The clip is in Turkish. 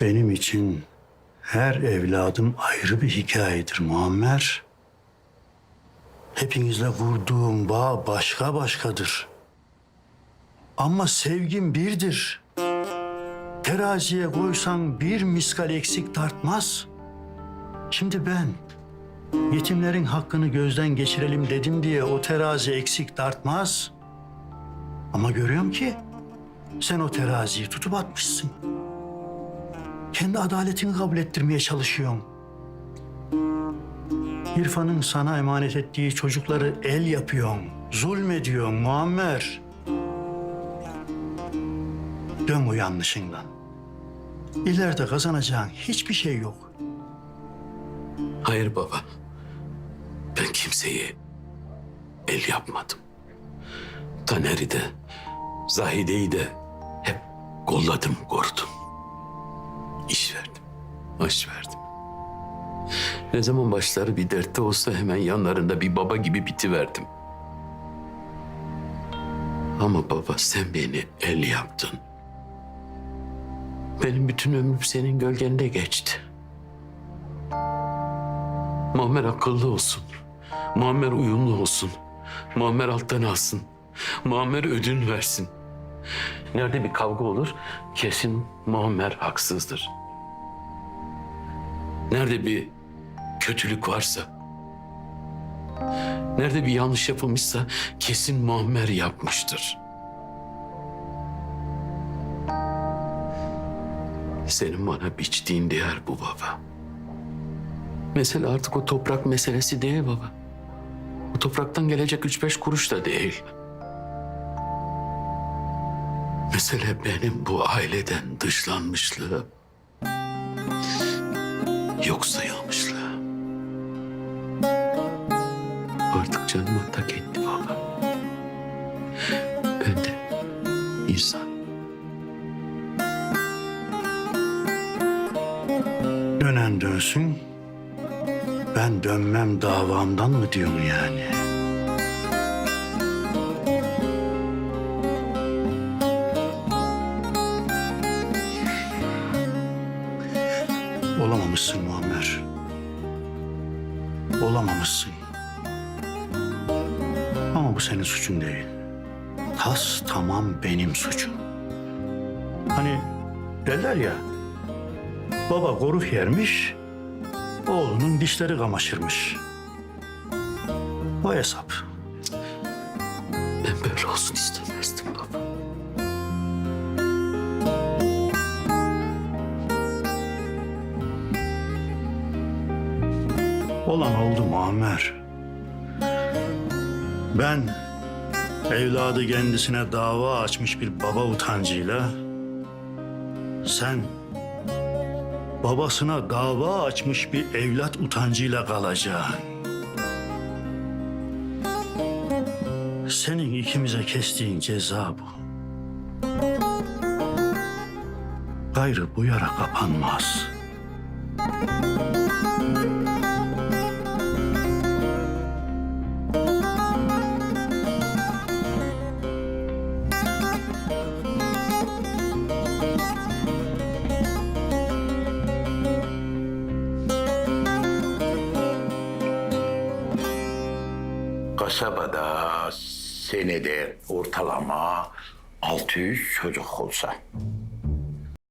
Benim için her evladım ayrı bir hikayedir Muammer. Hepinizle kurduğum bağ başka başkadır. Ama sevgim birdir. Teraziye koysan bir miskal eksik tartmaz. Şimdi ben yetimlerin hakkını gözden geçirelim dedim diye o terazi eksik tartmaz. Ama görüyorum ki sen o teraziyi tutup atmışsın. Kendi adaletini kabul ettirmeye çalışıyorsun. İrfan'ın sana emanet ettiği çocukları el yapıyorsun. Zulmediyorsun Muammer. Dön bu yanlışından. İleride kazanacağın hiçbir şey yok. Hayır baba. Ben kimseyi el yapmadım. Taner'i de, Zahide'yi de hep kolladım, korudum. İş verdim, aş verdim. Ne zaman başları bir dertte olsa hemen yanlarında bir baba gibi bitiverdim. Ama baba sen beni el yaptın. Benim bütün ömrüm senin gölgende geçti. Muammer akıllı olsun. Muammer uyumlu olsun. Muammer alttan alsın. Muammer ödün versin. Nerede bir kavga olur kesin Muammer haksızdır. Nerede bir kötülük varsa, nerede bir yanlış yapılmışsa kesin Muammer yapmıştır. Senin bana biçtiğin değer bu baba. Mesele artık o toprak meselesi değil baba. O topraktan gelecek üç beş kuruş da değil. Mesele benim bu aileden dışlanmışlığım. Yok sayılmışlığım. Artık canıma tak etti baba. Ben de insan. Dönen dönsün. Ben dönmem davamdan mı diyorsun yani? Olamamışsın Muammer. Olamamışsın. Ama bu senin suçun değil. Tas tamam benim suçum. Hani derler ya, baba koruf yermiş, oğlunun dişleri kamaşırmış. O hesap. Ben böyle olsun istemezdim baba. Olan oldu Muammer. Ben evladı kendisine dava açmış bir baba utancıyla sen babasına dava açmış bir evlat utancıyla kalacaksın. Senin ikimize kestiğin ceza bu. Gayrı bu yara kapanmaz. Kasabada senede ortalama 600 çocuk olsa